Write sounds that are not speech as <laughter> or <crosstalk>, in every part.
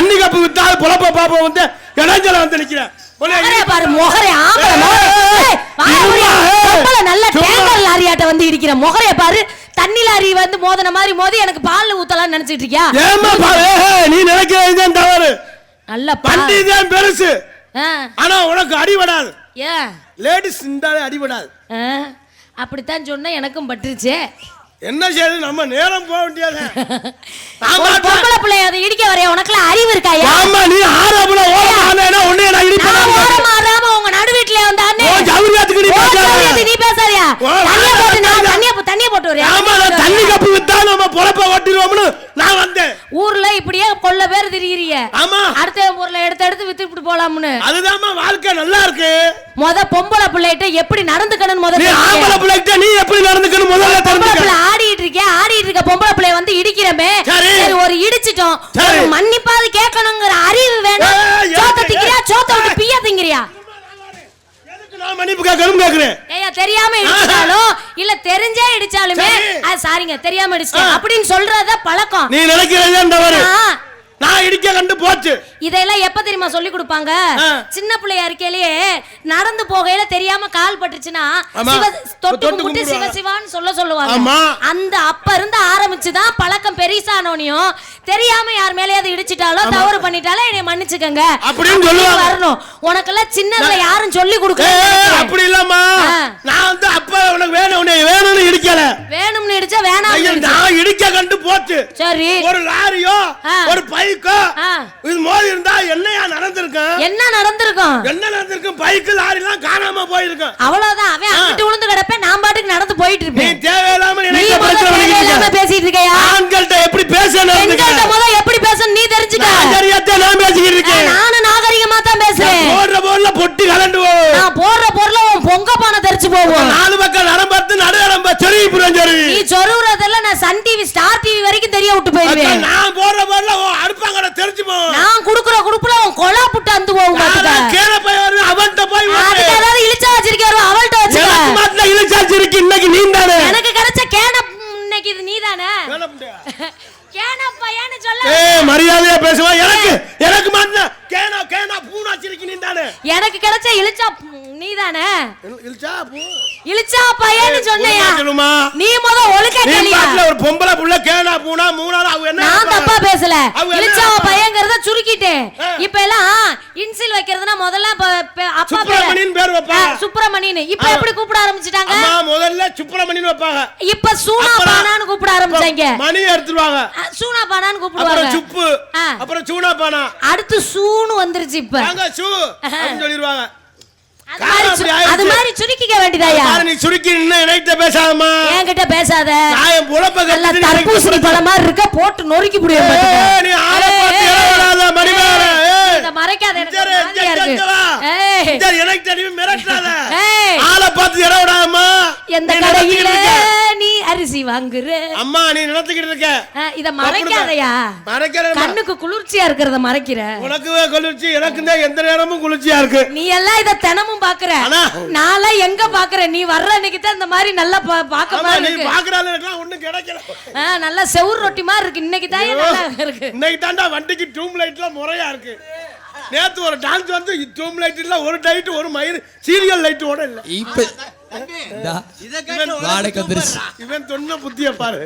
தண்ணி கப்பு வித்தாலும் புலப்ப பாப்பா வந்து இடைஞ்சல வந்து நிக்கிறேன் வந்து இடிக்கிற முகரே பாரு. தண்ணி லாரி வந்து மோதின மாதிரி மோதி எனக்கு பால் ஊத்தலாம்னு நினைச்சிட்டு இருக்கியா? ஏமா பாரு நீ நினைக்கிறது தவறு. நல்ல வண்டி தான் பெருசு. ஆனா உனக்கு அடிபடாது. ஏன்? லேடிஸ் இருந்தாலே அடிபடாது. அப்படித்தான் சொன்ன எனக்கும் பட்டுருச்சு. என்ன செய்யுது நம்ம நேரம் போக வேண்டியது. <laughs> பொம்பளை பிள்ளைய அதை இடிக்க வரைய? உனக்குலாம் அறிவு இருக்காயா ஆமா நீ ஆறாப்புல ஓரமா உன்னை நான் இடிப்பேன் ஓரமா உங்க நடு வீட்டுல வந்தானே ஓ ஜவுரியத்துக்கு நீ பேசாத. நீ பேசாதயா தண்ணிய போட்டு. தண்ணிய போட்டு வரியா ஆமா தண்ணி கப்பு வித்தா நம்ம பொழப்ப ஓட்டிடுவோம்னு. நான் வந்தேன். ஊர்ல இப்படியே கொள்ள பேர் திரிகிறீங்க ஆமா. அடுத்த பொருளை எடுத்து எடுத்து வித்துட்டு போலாம்னு. அதுதாம்மா வாழ்க்கை நல்லா இருக்கு. முத பொம்பளை பிள்ளைகிட்ட எப்படி நடந்துக்கணும்னு முத நீ. ஆம்பளை பிள்ளைகிட்ட நீ எப்படி நடந்துக்கணும் முதல்ல பொம்பளை தெரிஞ்சுக்க. பிள்ளை ஆடிட்டு இருக்கேன் ஆடிட்டு இருக்க பொம்பளை பிள்ளைய வந்து இடிக்கிறமே. சரி. ஒரு இடிச்சிட்டோம். மன்னிப்பாது கேட்கணுங்கிற அறிவு வேணும். சோத்த திங்கிறியா. சோத்த விட்டு பிய திங்கிறியா? நான் மன்னிப்பு கேட்கணும் கேக்குறேன் ஏயா தெரியாம இடிச்சாலும் இல்ல தெரிஞ்சே இடிச்சாலுமே. அது சாரிங்க தெரியாம இடிச்சிட்டேன். ஆ. அப்படின்னு சொல்றத பழக்கம். நீ நினைக்கிறதே நான் இடிக்க கண்டு போச்சு. இதெல்லாம் எப்ப தெரியுமா சொல்லி கொடுப்பாங்க. சின்ன பிள்ளையா இருக்கையிலேயே நடந்து போகையில தெரியாம கால் பட்டுச்சுன்னா தொட்டு கும்பிட்டு சிவ. சிவான்னு சொல்ல சொல்லுவாங்க. அந்த அப்ப இருந்து ஆரம்பிச்சுதான் பழக்கம் பெரிசானோனையும் தெரியாம யார் மேலேயாவது இடிச்சிட்டாலோ தவறு பண்ணிட்டாலோ என்னை மன்னிச்சுக்கங்க. அப்படின்னு சொல்லுவாங்க. வரணும். உனக்கெல்லாம் சின்னதுல யாரும் சொல்லி கொடுக்க அப்படி இல்லம்மா. நான் வந்து அப்ப உனக்கு வேணும் உன்னை வேணும்னு இடிக்கல. வேணும்னு இடிச்சா வேணாம் நான் இடிக்க கண்டு போச்சு. சரி. ஒரு லாரியோ. ஒரு பைக்கோ. இது மோதி இருந்தா என்னையா நடந்திருக்கும்? என்ன நடந்திருக்கும்? என்ன நடந்திருக்கும்? பைக்கு லாரி எல்லாம் காணாம போயிருக்கும். அவ்வளவுதான். அவன் அங்கிட்டு விழுந்து கிடப்பேன் நான் பாட்டுக்கு நடந்து போயிட்டு இருப்பேன். தேவையில்லாம பேசிட்டு இருக்கையா? இருக்க. ஆண்கள்ட்ட எப்படி பேசணும் முத எப்படி பேசணும் நீ தெரிஞ்சுக்க. நாகரிகத்தை நான் பேசிக்கிட்டு இருக்கேன். நானும் நாகரிகமா தான் பேசுறேன். போடுற போல பொட்டி கலண்டு நான் போடுற பொருளை உன் பொங்க பானை தெரிச்சு போகும் நாலு பக்கம் நரம்பத்து நடு நரம்ப புறம் சொருகி நீ சொருகுறதெல்லாம் நான் சன் டிவி ஸ்டார் டிவி வரைக்கும் தெரிய விட்டு போயிருவேன். நான் போடுற போல அடுப்பாங்கட தெரிச்சு போகும் நான் குடுக்குற குடுப்புல உன் கொலா புட்டு அந்து போகும் பாத்துக்க போய் வருவேன் அவன்கிட்ட போய் அதுக்கு ஓட்டு. ஏதாவது இழிச்சா வச்சிருக்காரு அவள்கிட்ட எனக்கு வச்சுக்க மாட்டின இழுச்சாச்சு இருக்கு இன்னைக்கு நீ தானே எனக்கு கிடைச்ச கேன இன்னைக்கு இது நீதானே கேன பையன்னு சொல்ல ஏய் மரியாதையா பேசுவா? எனக்கு எனக்கு மாட்டின கேனா கேனா பூனாச்சு இருக்கு நீ தானே? எனக்கு கிடைச்ச இழிச்சா நீதானே இழுச்சா பூ. இழிச்சா பையன்னு சொன்னையா? ஒழுங்கா சொல்லுமா? நீ முத ஒழுக்க கேளியா? ஒரு பொம்பளை புள்ள கேனா பூனா என்ன நான்? தப்பா பேசல. இழிச்சா? பையங்கிறத சுருக்கிட்டேன். இப்ப எல்லாம் இன்சில் வைக்கிறதுனா முதல்ல அப்பா பேரு- சுப்பிரமணியன் பேர் இப்ப. எப்படி கூப்பிட ஆரம்பிச்சிட்டாங்க? அம்மா முதல்ல சுப்பிரமணியன் வைப்பாங்க. இப்ப சூனா பானான்னு கூப்பிட ஆரம்பிச்சாங்க. மணி எடுத்துருவாங்க. ஆ, சூனா பானான்னு அப்புறம் கூப்பிடுவாங்க சுப்பு. அப்புறம் சூனா பானா. அடுத்து சூன்னு வந்துருச்சு இப்ப. சூ. சொல்லிடுவாங்க அது மாதிரி சுருக்கிக்க வேண்டியதாயா நீ சுருக்கி இன்னும் இணைத்த பேசாதம்மா. என்கிட்ட பேசாத. நான் புலப்ப நல்ல தர்பூசணி பழம் மாதிரி இருக்க போட்டு நொறுக்கி முடியும் ஏய், நீ ஆளை பார்த்து மறைக்காத எனக்கு இருக்கு. எனக்கு தெரியும், மிரட்டாத. ஆளை. எந்த கடையில. நீ அரிசி வாங்குற? அம்மா நீ நினைச்சுக்கிட்டு இருக்க. இத மறைக்காதயா? மறைக்கிறேம்மா. கண்ணுக்கு குளிர்ச்சியா இருக்கிறத மறைக்கிற. உனக்கு குளிர்ச்சி எனக்கு எந்த நேரமும் குளிர்ச்சியா இருக்கு. நீ எல்லாம் இத தினமும் பாக்குற ஆனா நான்லாம் எங்க பாக்குற நீ வர்ற அன்னைக்கு தான் இந்த மாதிரி நல்லா பா- பாக்க மாதிரி நீ இருக்கு. பாக்குறாள் எனக்குலாம் ஒண்ணும் கிடைக்கல. ஆ, நல்லா செவுர் ரொட்டி மாதிரி இருக்கு. இன்னைக்கு தான் நல்லா இருக்கு. இன்னைக்கு தாண்டா வண்டிக்கு டியூப் லைட்லாம் முறையா இருக்கு. நேத்து ஒரு டான்ஸ் வந்து டியூப் லைட் இல்ல ஒரு லைட் ஒரு மயிர் சீரியல் லைட் ஓட இல்ல. இப்ப இவன் புத்திய பாரு.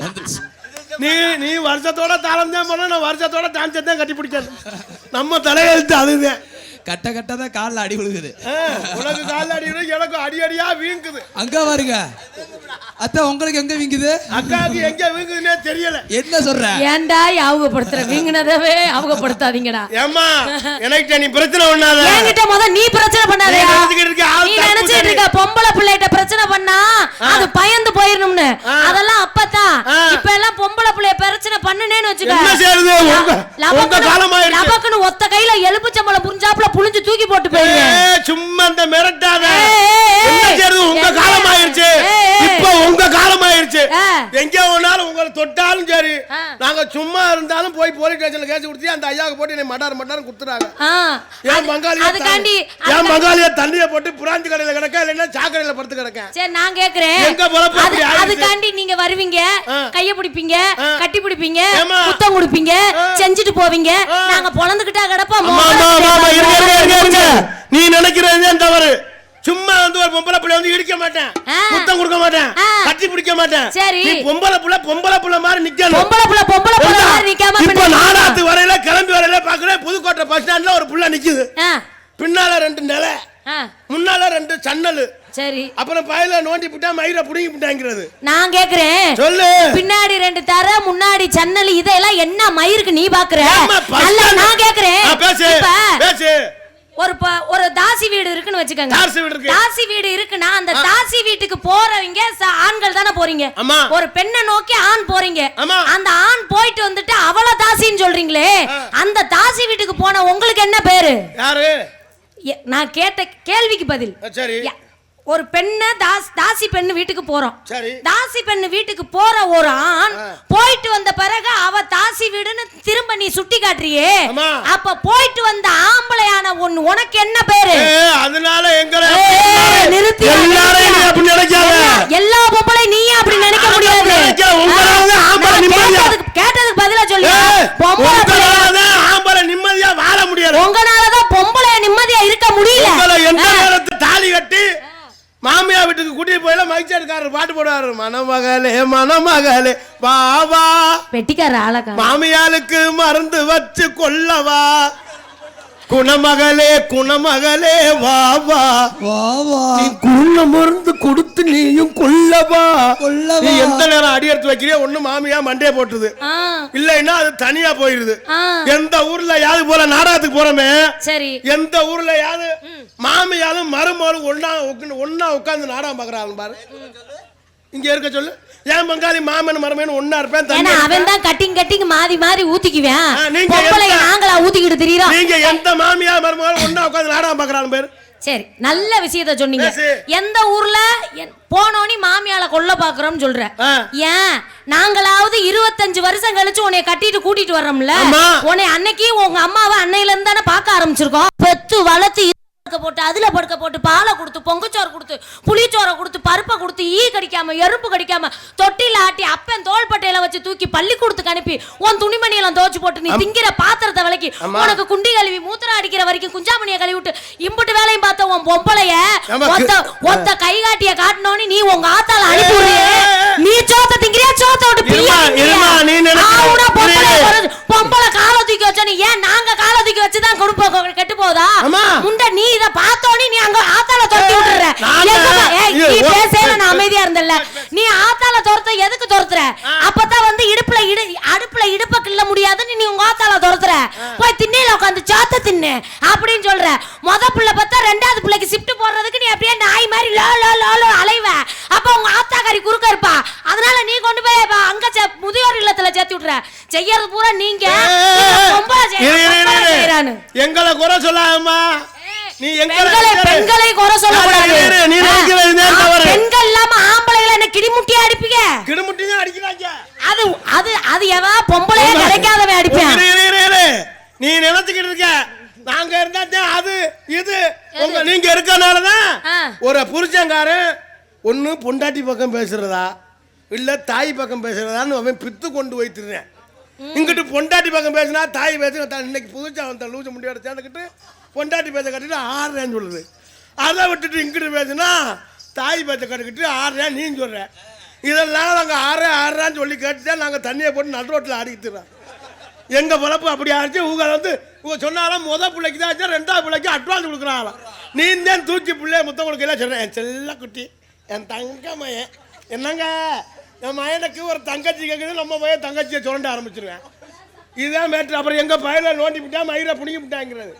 நீ நீ வருஷத்தோட தாளம் தான் போன நான் வருஷத்தோட டான்ஸ் தான் கட்டி பிடிக்காது நம்ம தலையெழுத்து அதுதான். கட்ட கட்ட தான் கால்ல அடி விழுகுது. உனக்கு கால் அடி எனக்கு அடி அடியா வீங்குது. அங்க பாருங்க. அத்தை உங்களுக்கு எங்க வீங்குது? அக்காவுக்கு எங்க வீங்குதுன்னே தெரியல. என்ன சொல்ற? ஏன்டா யாவகப்படுத்துற வீங்கினதவே யாவகப்படுத்தாதீங்கடா ஏம்மா எனக்கு நீ பிரச்சனை பண்ணாத. என்கிட்ட முத நீ பிரச்சனை பண்ணாதயா? நீ நினைச்சிட்டு. இருக்க பொம்பளை பிள்ளைகிட்ட பிரச்சனை பண்ணா அது பயந்து போயிரணும்னு. அதெல்லாம் அப்பதான். இப்ப எல்லாம் பொம்பளை பிள்ளைய பிரச்சனை பண்ணுனேன்னு வச்சுக்க. லபக்குன்னு- ஒத்த கையில எலும்புச்சம்பளம் புரிஞ்சாப்புல புளிஞ்சு தூக்கி போட்டு ஏய், சும்மா இந்த மிரட்டாத. என்ன செய்யறது உங்க? காலம் ஆயிருச்சு. இப்ப உங்க காலம் ஆயிருச்சு. எங்க வேணாலும் உங்களை தொட்டாலும் சரி ஆ. நாங்க சும்மா இருந்தாலும் போய் போலீஸ் ஸ்டேஷன்ல கேஸ் கொடுத்து அந்த ஐயாவுக்கு போட்டு என்னை மடார் மடார் குத்துறாங்க ஆ, ஏன் பங்காளியா அதுக்காண்டி ஏன் பங்காளியா தண்ணியை போட்டு பிராந்தி கடையில கிடக்க இல்லைன்னா சாக்கடையில படுத்து கிடக்க சரி நான் கேக்குறேன் எங்க ஆயிடுச்சு? அதுக்காண்டி நீங்க வருவீங்க. கைய பிடிப்பீங்க. கட்டி பிடிப்பீங்க? முத்தம் கொடுப்பீங்க. செஞ்சுட்டு போவீங்க. நாங்க பொழந்துகிட்டா கிடப்போம். நீ நினைக்கிறது தவறு சும்மா வந்து ஒரு பொம்பளை பிள்ளை வந்து இடிக்க மாட்டேன். ஆ. முத்தம் கொடுக்க மாட்டேன். கட்டி பிடிக்க மாட்டேன். சரி. பொம்பளை புள்ள பொம்பளை புள்ள மாதிரி நிக்கணும். பொம்பளை புள்ள பொம்பளை புள்ள? மாதிரி நிக்காம இப்ப நாடாத்து வரையில கிளம்பி வரையில பாக்குறேன் புதுக்கோட்டை பஸ் ஸ்டாண்ட்ல ஒரு புள்ள நிக்குது. பின்னால ரெண்டு நிலை. முன்னால ரெண்டு சன்னல். சரி. அப்புறம் பயில நோண்டி விட்டா மயிரை புடுங்கி விட்டாங்கிறது நான் கேக்குறேன். சொல்லு. பின்னாடி ரெண்டு தர முன்னாடி சன்னல் இதெல்லாம் என்ன மயிருக்கு நீ பாக்குற? நான் கேக்குறேன். பேசு. பேசு. ஒரு ஒரு தாசி வீடு இருக்குன்னு வச்சுக்கோங்க தாசி வீடு இருக்கு. தாசி வீடு இருக்குன்னா அந்த தாசி வீட்டுக்கு போறவங்க ஆண்கள் தானே போறீங்க ஆமா. ஒரு பெண்ணை நோக்கி ஆண் போறீங்க ஆமா. அந்த ஆண் போயிட்டு வந்துட்டு அவள தாசின்னு சொல்றீங்களே. அந்த தாசி வீட்டுக்கு போன உங்களுக்கு என்ன பேரு நான் கேட்ட கேள்விக்கு பதில் ஒரு பெண்ணை தாஸ் தாசி பெண்ணு வீட்டுக்கு போறோம் தாசி பெண்ணு வீட்டுக்கு போற ஒரு ஆண். போயிட்டு வந்த பிறகு அவ தாசி சுட்டி காட்டுறியே. அப்ப போயிட்டு வந்த ஆம்பளையான ஒண்ணு உனக்கு என்ன பேரு? அதனால எங்களை நிறுத்தி எல்லாரையும் நீ அப்படி நினைக்காத. எல்லா- எல்லா பொம்பளை நீயே அப்படி நினைக்க நான் முடியாது. கேட்டதுக்கு பதிலா சொல்லு பொம்பளை ஆம்பளை நிம்மதியா வாழ முடியாது உங்களாலதான் பொம்பளை நிம்மதியா இருக்க முடியல. எந்த ஆ. நேரத்துல தாலி கட்டி மாமியா வீட்டுக்கு கூட்டிட்டு போயில மைச்சாடுக்காரர் பாட்டு போடுவாரு. மணமகளே மணமகளே. வா வா பெட்டிக்கார ஆளக்கா மாமியாளுக்கு மருந்து வச்சு கொல்லவா குணமகளே குணமகளே வா வா வா வா நீ குண மருந்து கொடுத்து நீயும் கொல்லவா கொல்லவா. நீ எந்த நேரம் அடி எடுத்து வைக்கிறியோ ஒண்ணு மாமியா மண்டே போட்டுது இல்லைன்னா அது தனியா போயிருது. எந்த ஊர்ல யாது போல நாடகத்துக்கு போறோமே. சரி. எந்த ஊர்ல யாது மாமியாலும் மருமகளும் ஒண்ணா உட்காந்து ஒண்ணா உட்கார்ந்து நாடகம் பாக்குறாங்க பாரு. இங்க இருக்க சொல்லு. ஏன் பங்காளி மாமன் மருமகன் ஒண்ணா இருப்பேன் ஏன்னா அவன் தான் கட்டிங் கட்டிங் மாறி மாறி ஊத்திக்குவேன். நீங்க நாங்களா ஊத்திக்கிட்டு திரியறோம். நீங்க எந்த மாமியா மருமகளும் ஒண்ணா உட்கார்ந்து நாடகம் பாக்குறாங்க பேரு? சரி நல்ல விஷயத்த சொன்னீங்க. எந்த ஊர்ல போனோனி மாமியால கொல்ல பாக்குறோம்னு சொல்ற. ஏன்? நாங்களாவது இருபத்தஞ்சு வருஷம் கழிச்சு உன்னை கட்டிட்டு கூட்டிட்டு வர்றோம்ல. உன்னை அன்னைக்கு உங்க அம்மாவை அன்னையில இருந்து தானே பார்க்க ஆரம்பிச்சிருக்கோம். பெத்து வளர்த்து படுக்க போட்டு அதுல படுக்க போட்டு பாலை கொடுத்து பொங்கச்சோறு கொடுத்து புளிச்சோரை கொடுத்து பருப்பை கொடுத்து ஈ கடிக்காம எறும்பு கடிக்காம தொட்டில ஆட்டி அப்பன் தோள்பட்டையில வச்சு தூக்கி பள்ளிக்கூடத்துக்கு அனுப்பி உன் துணிமணி எல்லாம் துவச்சு போட்டு நீ திங்கிற பாத்திரத்தை விலைக்கு. உனக்கு குண்டி கழுவி மூத்திரம் அடிக்கிற வரைக்கும் குஞ்சாமணியை கழுவி விட்டு இம்புட்டு வேலையும் பார்த்த உன் பொம்பளைய ஒத்த ஒத்த கைகாட்டிய காட்டினோன்னு நீ உங்க ஆத்தால அனுப்பி. நீ சோத்த திங்கிறியா? சோத்த விட்டு பிய்யா நீ பொம்பளை காலை தூக்கி வச்சா நீ ஏன் நாங்க காலை தூக்கி வச்சுதான் குடும்பம் கெட்டு போதா. முண்ட நீ இத பார்த்தோனே நீ அங்க ஆத்தால துரத்தி விட்டுற நீ பேசல நான் அமைதியா இருந்தல்ல நீ ஆத்தால துரத்த எதுக்கு துரத்துற? அப்பதான் வந்து இடுப்புல இடு அடுப்புல இடுப்ப கிள்ள முடியாதுன்னு நீ உங்க ஆத்தால துரத்துற. போய் திண்ணையில உட்காந்து சாத்த தின்னு அப்படின்னு சொல்ற. முத புள்ள பார்த்தா ரெண்டாவது பிள்ளைக்கு ஷிஃப்ட் போடுறதுக்கு நீ அப்படியே நாய் மாதிரி லோ லோ லோ லோ அலைவ. அப்ப உங்க ஆத்தாக்காரி குறுக்க இருப்பா. அதனால நீ கொண்டு போய் அங்க முதியோர் இல்லத்துல சேர்த்து விட்டுற. செய்யறது பூரா நீங்க இரு. எங்களை குறை சொல்லாமா நீ எங்களை பெண்களை குறை சொல்லக்கூடாது. இரு, இரு, நீ. பெண்கள் இல்லாம ஆம்பளைகளை என்ன கிடிமுட்டியா அடிப்பீங்க? கிடுமுட்டி தான் அடிக்கிறாங்க. அது அது அது எவா பொம்பளையா கிடைக்காதவன் அடிப்பேன். நீ நினைச்சுக்கிட்டு இருக்க. நாங்க இருந்தா அது இது. உங்க நீங்க இருக்கனாலதான். ஒரு புருஷங்காரன் ஒண்ணு பொண்டாட்டி பக்கம் பேசுறதா? இல்ல தாய் பக்கம் பேசுறதான்னு அவன் பித்து கொண்டு வைத்திருந்தேன் இங்கிட்டு பொண்டாட்டி பக்கம் பேசினா தாய் பேசுனா தான் இன்னைக்கு புதுச்சா வந்த லூசு முடியோட சேர்ந்துக்கிட்டு பொண்டாட்டி பேச கட்டிட்டு ஆறுறேன்னு சொல்லுது. அதை விட்டுட்டு இங்கிட்டு பேசுனா தாய் பேச்ச கட்டுக்கிட்டு ஆறுறேன் நீ சொல்கிற இதெல்லாம் நாங்கள் ஆறு ஆறுறான்னு சொல்லி கேட்டுதான் நாங்கள் தண்ணியை போட்டு நடு ரோட்டில் ஆடிக்கிட்டுறோம் எங்கள் பொழப்பு அப்படி ஆச்சு உங்கள் வந்து உங்க சொன்னாலும் முத பிள்ளைக்கு தான் ஆச்சு, ரெண்டாவது பிள்ளைக்கு அட்வான்ஸ் கொடுக்குறாங்களாம். நீ தான் தூக்கி பிள்ளைய முத்தம் கொடுக்கலாம் சொல்றேன் என் செல்ல குட்டி என் தங்க என்னங்க? என் மயனுக்கு ஒரு தங்கச்சி கேட்குது நம்ம பையன் தங்கச்சியை சுரண்ட ஆரம்பிச்சிருவேன் இதுதான் மேட்ரு அப்புறம் எங்க பையனை நோண்டி விட்டா மயிரை புடுங்கி விட்டாங்கிறது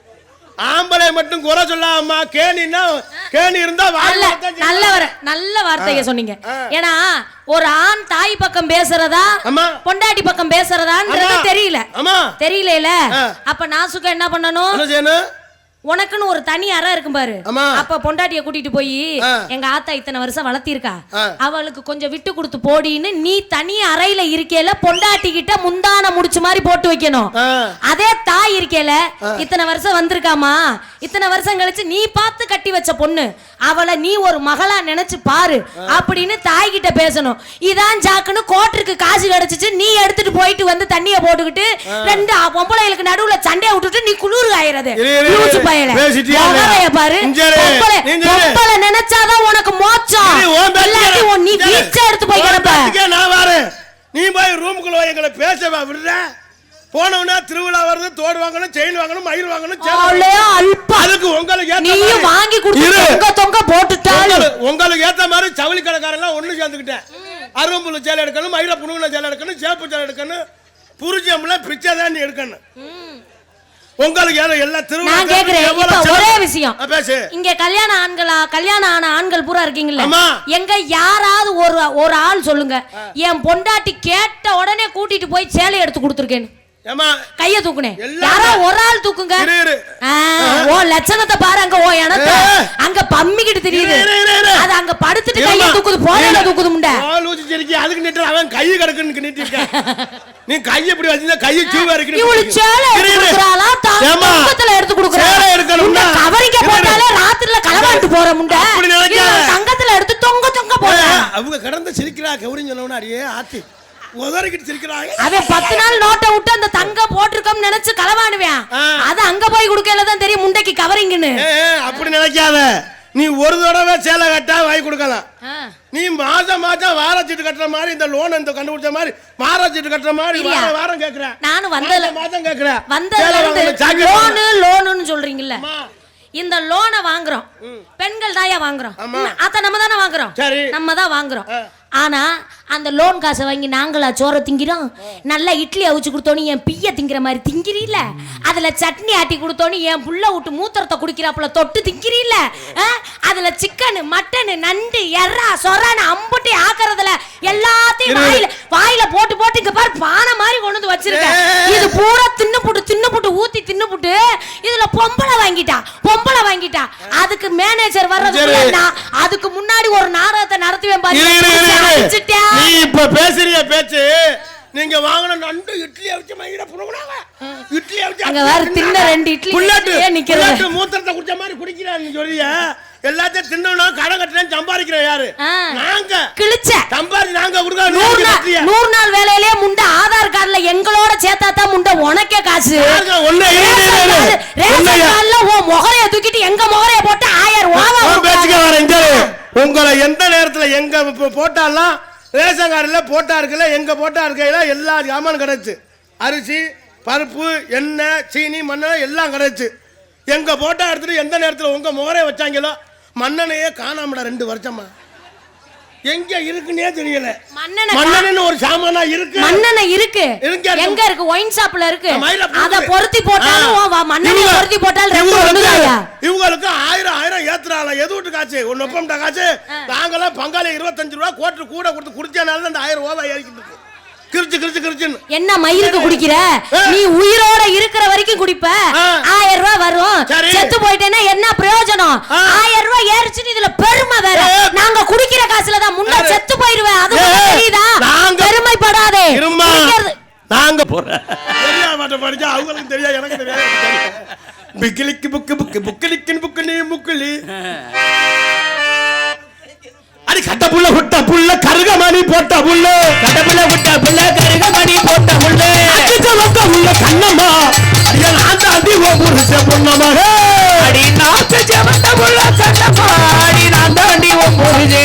ஆம்பளை மட்டும் குறை சொல்லாமா கேணின்னா கேணி இருந்தா நல்ல. நல்ல வர நல்ல வார்த்தைய சொன்னீங்க. ஏன்னா ஒரு ஆண் தாய் பக்கம் பேசுறதா. பொண்டாட்டி பக்கம் பேசுறதான்றது. தெரியல தெரியல. அப்ப நாசுக்க என்ன பண்ணணும் உனக்குன்னு ஒரு தனி அறை இருக்கும் பாரு. அப்ப பொண்டாட்டிய கூட்டிட்டு போய். எங்க ஆத்தா இத்தனை வருஷம் வளர்த்திருக்கா. அவளுக்கு கொஞ்சம் விட்டு கொடுத்து போடின்னு நீ தனி அறையில இருக்கையில பொண்டாட்டி கிட்ட முந்தான முடிச்சு மாதிரி போட்டு வைக்கணும். அதே தாய் இருக்கையில இத்தனை வருஷம் வந்திருக்காமா இத்தனை வருஷம் கழிச்சு நீ பார்த்து கட்டி வச்ச பொண்ணு அவளை நீ ஒரு மகளா நினைச்சு பாரு அப்படின்னு தாய் கிட்ட பேசணும். இதான் ஜாக்குன்னு கோட்டருக்கு காசு கிடைச்சிச்சு நீ எடுத்துட்டு போயிட்டு வந்து தண்ணிய போட்டுக்கிட்டு ரெண்டு பொம்பளைகளுக்கு நடுவுல சண்டைய விட்டுட்டு நீ குளிர் ஆயிரது. லூசு பயலே. பாரு. பொம்பளை நினைச்சாதான் உனக்கு மோச்சம் இல்லாட்டி நீ. வீச்சா எடுத்து போய் கிடப்ப. பேச்சுக்கே நான் வரேன். நீ போய் ரூமுக்குள்ள எங்களை பேசவா விடுற? போனவனா திருவிழா வருது தோடு வாங்கணும் செயின் வாங்கணும் மயில் வாங்கணும் அதுக்கு உங்களுக்கு நீயும் வாங்கி கொடுத்து. தொங்க தொங்க போட்டுட்டாலும் உங்களுக்கு- ஏத்த மாதிரி ஜவுளி கடைக்காரெல்லாம் ஒண்ணு சேர்ந்துக்கிட்டேன். அரும்புல சேலை எடுக்கணும் மயில புணுகுல சேலை எடுக்கணும் சேப்பு சேலை எடுக்கணும். புரிஜம்ல பிச்சை தான் எடுக்கணும். உங்களுக்கு ஏதோ எல்லா திருவிழா நான் கேக்குறேன். ஒரே விஷயம். பேசு. இங்க கல்யாண ஆண்களா கல்யாணம் ஆன ஆண்கள் பூரா இருக்கீங்கல்ல? ஆமா. எங்க யாராவது ஒரு ஒரு ஆள் சொல்லுங்க. என் பொண்டாட்டி கேட்ட உடனே கூட்டிட்டு போய் சேலை எடுத்து கொடுத்துருக்கேன் ஏமா கைய தூக்குனேன் யாராவது ஒரு ஆள் தூக்குங்க. ஓ லட்சணத்தை பாரு அங்க ஓ எனத்த. அங்க பம்மிக்கிட்டு தெரியுது. அது அங்க படுத்துட்டு கைய. தூக்குது இரு. தூக்குது முண்டை பால் ஊத்தி சிரிக்கி, அதுக்கு நிட்டு அவன் கை கிடக்குன்னு நீட்டி இருக்கான். <laughs> நீ கை எப்படி வச்சிருந்தா கையை சூவா இருக்கு இவளு சேலை எடுத்து கொடுக்குறாளா? தங்கத்துல எடுத்து கொடுக்குறா? சேலை எடுக்கணும்னா கவரிங்க. போட்டாலே ராத்திரில போற முண்டை தங்கத்துல எடுத்து தொங்க தொங்க போடுறா. அவங்க கடந்து சிரிக்கிறா கௌரின்னு சொன்னவன அடியே ஆத்தி. உதறிக்கிட்டு சிரிக்கிறாங்க. அவன் பத்து நாள் நோட்டை விட்டு அந்த தங்கம் போட்டிருக்கோம் நினைச்சு களவாடுவேன். அது அங்க போய் கொடுக்கல தான் தெரியும் முண்டைக்கு கவரிங்கன்னு. அப்படி நினைக்காத. நீ ஒரு தடவை சேலை கட்டா வாங்கி கொடுக்கலாம். நீ மாசம் மாசம் வார சீட்டு கட்டுற மாதிரி இந்த லோன் இந்த கண்டுபிடிச்ச மாதிரி வார சீட்டு கட்டுற மாதிரி? வாரம் வாரம் கேக்குற நானும் வந்ததுல மாசம் மாசம் கேக்குற வந்ததுல சேலை இருந்து வாங்கணும், ஜாக்கெட் லோனு லோனுன்னு சொல்றீங்கல்ல. இந்த லோனை வாங்குறோம். பெண்கள் தாயா வாங்குறோம். அத நம்ம தானே வாங்குறோம். நம்ம தான் வாங்குறோம். ஆனா அந்த லோன் காசை வாங்கி நாங்களா சோற திங்கிறோம். நல்லா இட்லி அவிச்சு கொடுத்தோன்னு என் பிய திங்கிற மாதிரி திங்கிறீல்ல? அதுல சட்னி ஆட்டி கொடுத்தோன்னு என் புள்ள விட்டு மூத்திரத்தை குடிக்கிறாப்புல தொட்டு திங்கிறீல்ல? அதுல சிக்கன் மட்டன் நண்டு எறா சொரான்னு அம்புட்டி ஆக்குறதுல எல்லாத்தையும். வாயில வாயில போட்டு போட்டு இங்க பாரு பானை மாதிரி கொண்டு வந்து வச்சிருக்கேன். இது பூரா தின்னு புட்டு தின்னு புட்டு ஊத்தி தின்னு புட்டு இதுல பொம்பளை வாங்கிட்டா. அதுக்கு மேனேஜர். நான் அதுக்கு முன்னாடி ஒரு நாடகத்தை நடத்துவேன் பாரு. நீ இப்ப பேசுறிய பேச்சு நீங்க வாங்கின நண்டு இட்லி அவிச்சு மயிர புடுங்கினாங்க. இட்லி அவிச்சு அங்க வேற தின்ன ரெண்டு இட்லி வச்சுட்டே நிக்கிறது. மூத்திரத்தை குடிச்ச மாதிரி குடிக்கிறான்னு சொல்லிய. எல்லாத்தையும் தின்னோம்னா கடன் கட்டுறேன் சம்பாதிக்கிறோம் யாரு. நாங்க. கிழிச்ச. சம்பாதி நாங்க கொடுக்க நூறு நாள் நூறு நாள் வேலையிலேயே முண்டை ஆதார் கார்டுல எங்களோட சேர்த்தா தான் முண்டை உனக்கே காசு. ரேஷன்? கார்டுல உன் முகரைய தூக்கிட்டு எங்க முகரைய போட்டு ஆயிரம். உங்களை எந்த நேரத்துல எங்க போட்டாலாம் ரேஷன் கார்டில் போட்டா இருக்குல்ல எங்கே போட்டா இருக்கையில எல்லா ஜாமான் கிடச்சி. அரிசி பருப்பு எண்ணெய் சீனி மண்ணெண்ணெய் எல்லாம் கிடச்சி. எங்கள் போட்டா எடுத்துட்டு எந்த நேரத்தில் உங்கள் முகரே வச்சாங்களோ மண்ணெண்ணையே காணாமடா ரெண்டு வருஷமா. எங்க இருக்குன்னே தெரியல. மண்ணெண்ணு ஒரு சாமானா இருக்கு. மண்ணெண்ணெய் இருக்கு. எங்க இருக்கு? ஒயின் ஷாப்ல இருக்கு. அத. பொருத்தி போட்டாலும் இவங்க- பொருத்தி போட்டாலும் ரெண்டு இவங்களுக்கு- ஒண்ணுதாயா? இவங்களுக்கு ஆயிரம் ஆயிரம் ஏத்துறாங்க எது விட்டு காசு? ஒன்னு ஒப்பம்டா காசு? நாங்களாம் பங்காளி இருபத்தஞ்சு ரூபா கோட்டு கூட கொடுத்து குடிச்சனால அந்த ஆயிரம் ரூபாய் ஏறிக்கிட்டு இருக்கு. கிரிச்சு கிரிச்சு கிரிச்சுன்னு. என்ன மயிருக்கு குடிக்கிற. நீ உயிரோட இருக்கிற வரைக்கும் குடிப்ப. ஆயிரம் ரூபாய் வரும். செத்து போயிட்டேன்னா என்ன பிரயோஜனம். ஆயிரம் ரூபாய் ஏறிச்சுன்னு இதுல பெருமை வேற. நாங்க குடிக்கிற காசுல தான் முன்ன? செத்து போயிருவேன் அது தெரியுதா? நாங்க- பெருமைப்படாதே. நாங்க மாட்ட படிச்சா அவங்களுக்கு தெரியாது. எனக்கு தெரியாது. பிக்கிலிக்கு புக்கு புக்கு புக்கிலிக்கின் புக்கு நீ முக்கிலி. அடி கட்ட புள்ள புள்ள கருக மணி போட்ட புள்ள. கட்ட புள்ள விட்ட புள்ள கருக மணி போட்ட புள்ள. அடிச்ச வந்த உள்ள கண்ணம்மா. அடிய நான் தாண்டி ஓ புருஷ பொண்ணமாக அடி நாத்து செவந்த புள்ள கண்ணம்மா. அடி நான் தாண்டி உன் புரிஞ்சு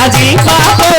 ராஜி ஜீப்பா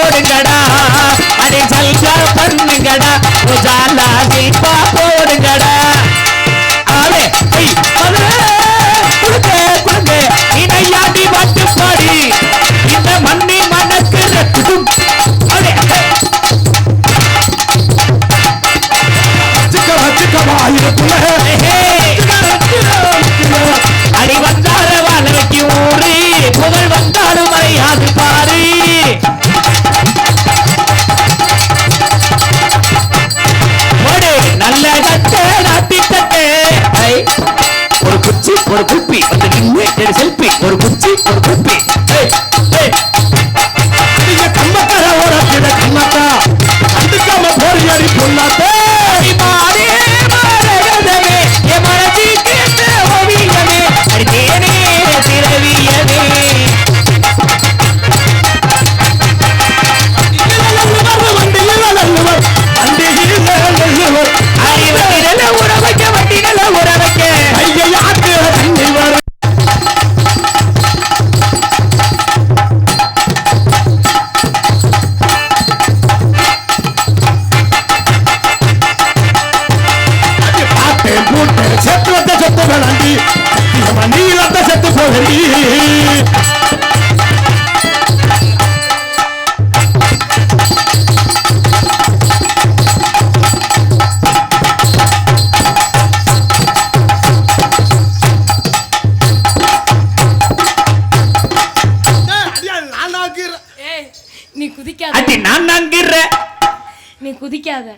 குதிக்காத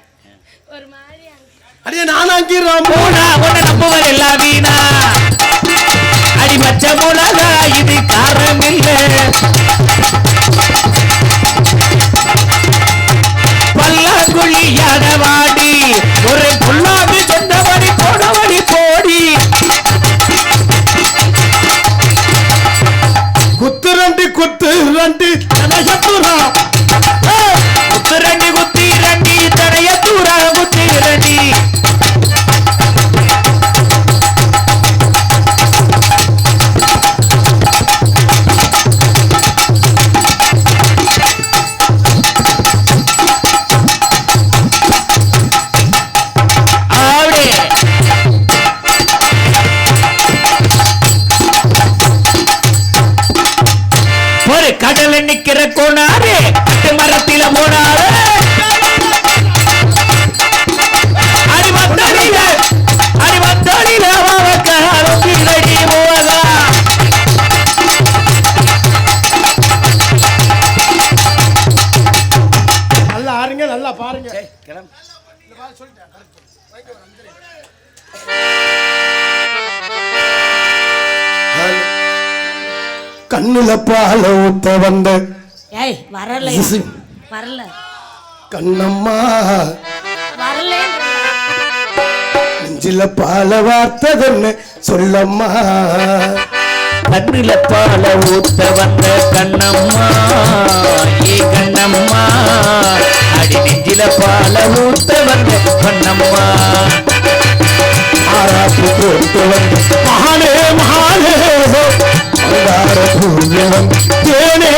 ஒரு மாதிரி அடியே நானாங்கிறோம் போனா உன்னை நம்புவர் எல்லாம் வீணா. அடி மச்ச மிளகா இது காரம் இல்ல பல்லாங்குழியாக வாடி ஒரு புல்லாது சொந்தவடி போனவடி போடி. குத்து ரெண்டு குத்து ரெண்டு. கண்ணுல பால ஊத்த வந்த. ஏய் வரல. வரல. கண்ணம்மா. வரல. நெஞ்சில பால வார்த்ததென்ன? சொல்லம்மா. கண்ணில பால ஊத்த வந்த கண்ணம்மா ஏ கண்ணம்மா அடி நெஞ்சில பால ஊத்த வந்த கண்ணம்மா ஆராப்பு போட்டு வந்து மகானே மகானே தேனே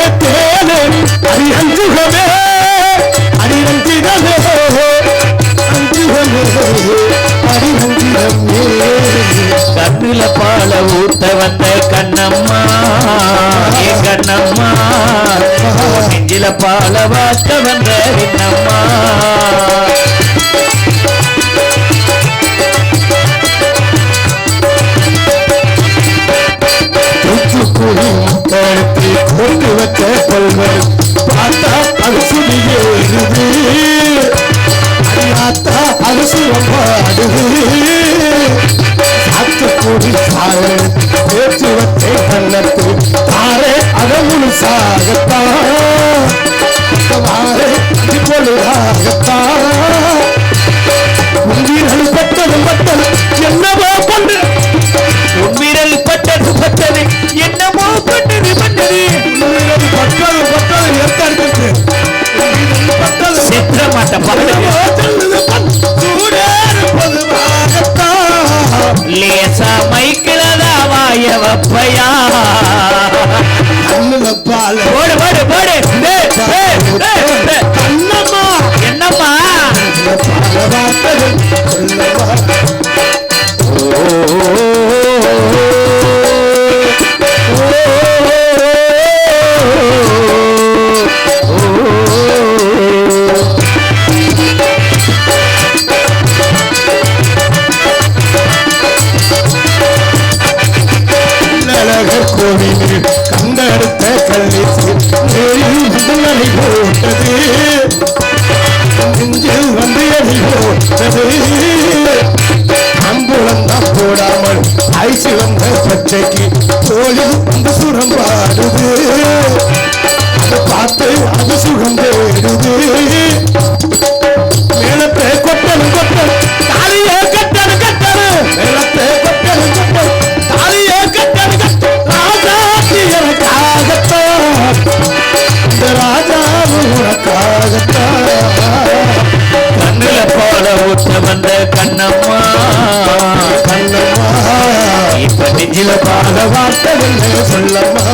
முழுசாகத்தான் வாரே பொழுதாகத்தான் உயிர்கள் பட்டது பட்டது என்னவோ பண்ணு உன் விரல் பட்டது பட்டது என்னமோ பண்ணது பண்ணது உயிர்கள் பட்டது பட்டது எத்தடுத்து பட்டது செத்துற மாட்ட பாடுது லேசா மைக்கிளதா வாய வப்பையா என்னம்மா? என்னம்மா? மாறாத வார்த்தை இல்லை சொல்லம்மா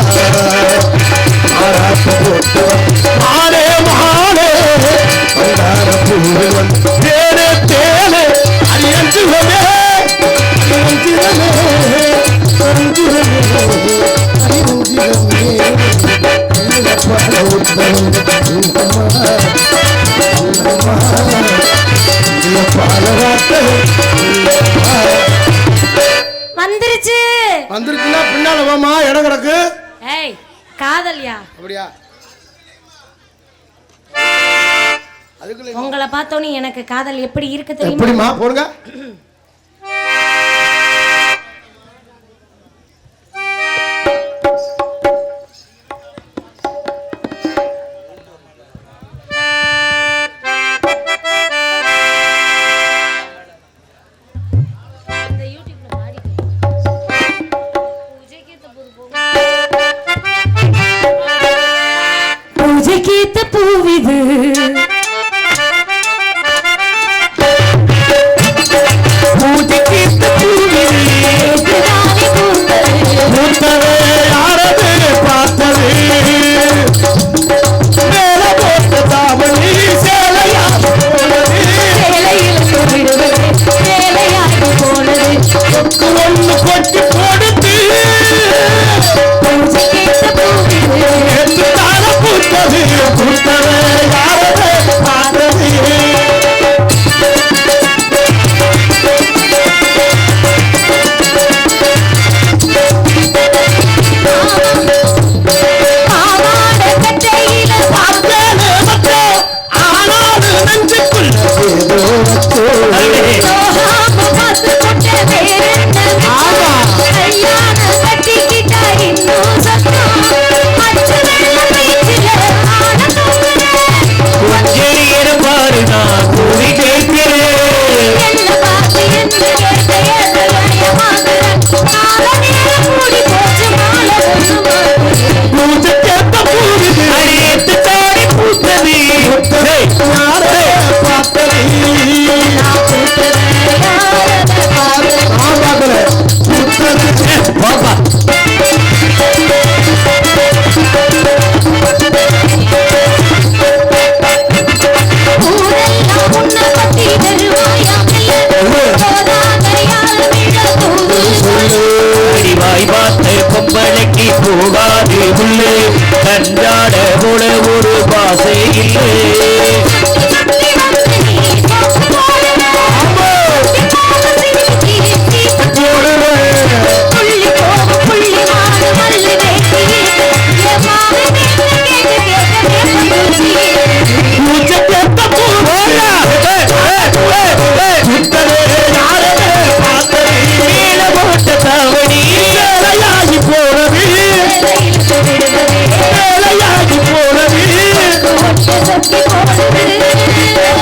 மாறாத்து போட்டு மாறே மாறே மன்னார பூவன் தேனே தேனே அரியன் சிவமே அரியன் பாலவா உங்களை பார்த்தோன்னே எனக்கு காதல் எப்படி இருக்கு தெரியுமா? போடுங்க. கடவுள ஒரு பாசை இல்லை. போனது. கொட்டி போகுது